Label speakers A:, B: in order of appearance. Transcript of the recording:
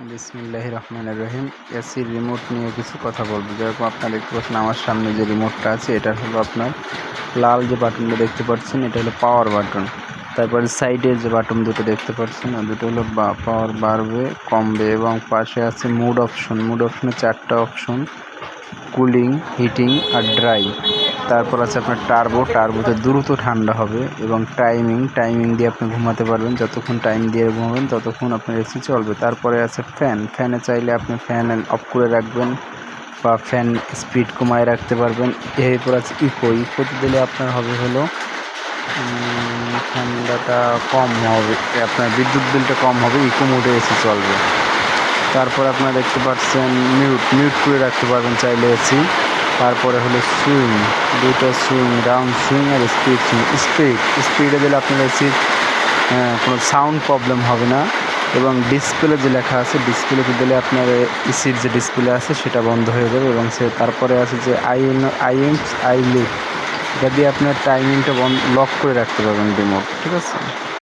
A: বিসমিল্লাহ রহমান রহিম এসির রিমোট নিয়ে কিছু কথা বলব। যেরকম আপনার দেখতে পাচ্ছেন আমার সামনে যে রিমোটটা আছে, এটা হলো আপনার লাল যে বাটনটা দেখতে পাচ্ছেন, এটা হলো পাওয়ার বাটন। তারপরে সাইডে যে বাটন দুটো দেখতে পাচ্ছেন দুটো হলো পাওয়ার বাড়বে কমবে এবং পাশে আছে মুড অপশন। মুড অপশনে চারটা অপশন, কুলিং, হিটিং আর ড্রাই তারপর আছে আপনার টার্বো টার্বোতে দ্রুত ঠান্ডা হবে এবং টাইমিং টাইমিং দিয়ে আপনি ঘুমাতে পারবেন। যতক্ষণ টাইম দিয়ে ঘুমাবেন, ততক্ষণ আপনার এসি চলবে। তারপরে আছে ফ্যান ফ্যানে চাইলে আপনি ফ্যান অফ করে রাখবেন বা ফ্যান স্পিড কমায় রাখতে পারবেন। এরপর আছে ইকো ইকোতে দিলে আপনার হবে হলো ঠান্ডাটা কম হবে। আপনার বিদ্যুৎ বিলটা কম হবে ইকো মোডে এসি চলবে। তারপর আপনারা দেখতে পাচ্ছেন মিউট মিউট করে রাখতে পারবেন চাইলে এসি তারপরে হলো সুইং দুটো সুইং রাউন্ড সুইং আর স্পিড সুইং স্পিড স্পিডে দিলে আপনার এসির কোনো সাউন্ড প্রবলেম হবে না এবং ডিসপ্লে যে লেখা আছে ডিসপ্লেতে দিলে আপনার এসির যে ডিসপ্লে আছে, সেটা বন্ধ হয়ে যাবে এবং সে তারপরে আছে যে আই এন আই লিফট এটা দিয়ে আপনার টাইমিংটা বন্ধ লক করে রাখতে পারবেন রিমোট ঠিক আছে?